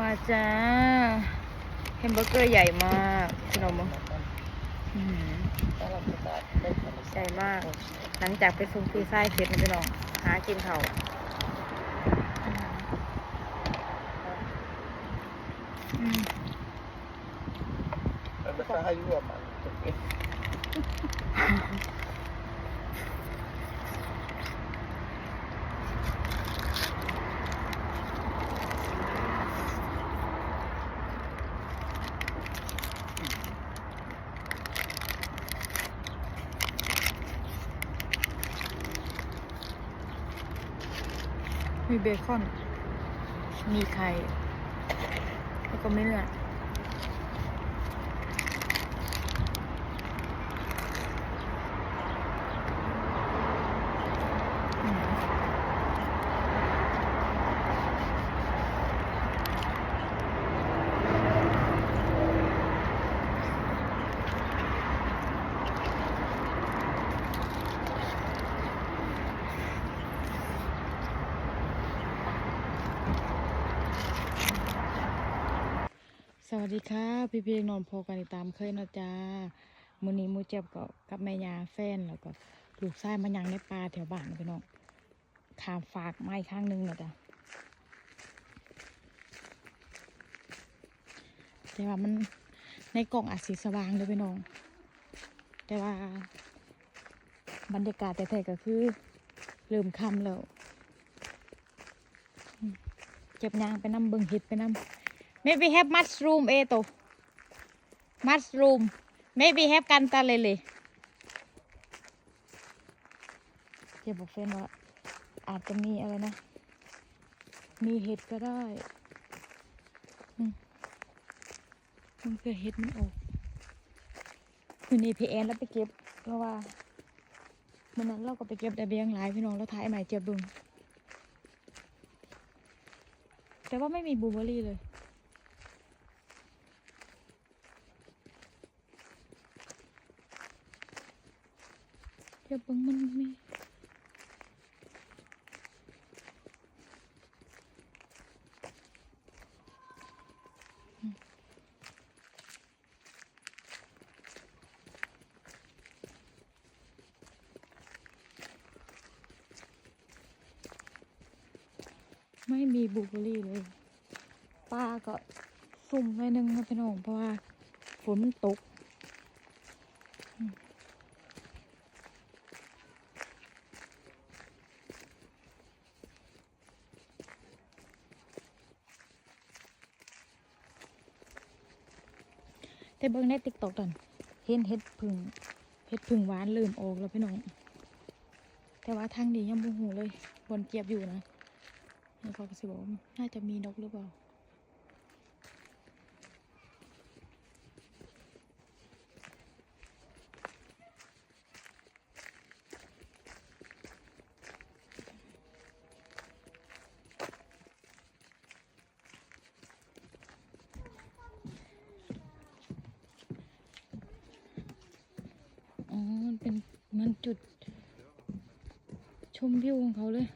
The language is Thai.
มาจ้าแฮมเบอร์เกอร์ใหญ่มากขนมอื้อหือใหญ่มาก หลังจากไปส่งฟีซ่ายเสร็จนะพี่น้อง หากินเขาวอืม มีเบคอน มีไข่ แล้วก็ไม่เลือด สวัสดีค่ะ พี่พี่ๆนอนพอกันตามเคยนะจ้ามือนี้หมูเจ็บก็กับแม่ยาแฟนแล้วก็ลูกชายมายังในป่าแถวบ้านพี่น้องขามฝากไม้ข้างหนึงนะจ้ะแต่ว่ามันในกล่องอาจสีสว่างเลยพี่น้อง แต่ว่า บรรยากาศแต่แท้ก็คือเริ่มค่ำแล้ว เจ็บยางไปน้ำเบิงเห็ดไปน้ำ Maybe have mushroom eh to. Mushroom. Maybe have กันตาเลยเลยเจ๊บอกเฟนว่าอาจจะมีอะไรนะ มีเห็ดก็ได้มันคือเห็ดมันออกคือนี่พี่แอนแล้วไปเก็บเพราะว่ามันนั้นเราก็ไปเก็บแต่เบียงหลายพี่น้องแล้วถ่ายใหม่เจ็บบึงแต่ว่าไม่มีบลูเบอรี่เลย เดี๋ยวเบิ่งมันมีไม่มีบลูเบอร์รี่เลย ป้าก็ซุ่มไว้หนึงนะพี่น้องเพราะว่าฝนมันตก แต่เบิ้งในติ๊กตอกตอนเห็นเห็ดพึ่งเห็ดพึ่งหวานเริ่มออกแล้วพี่น้อง แต่ว่าทางนี้ยังบ่หูเลยบนเกียบอยู่นะนี่เขาก็สิบอกน่าจะมีนกหรือเปล่า อ๋อ มันเป็นเหมัน จุด ชมวิวของเขาเลย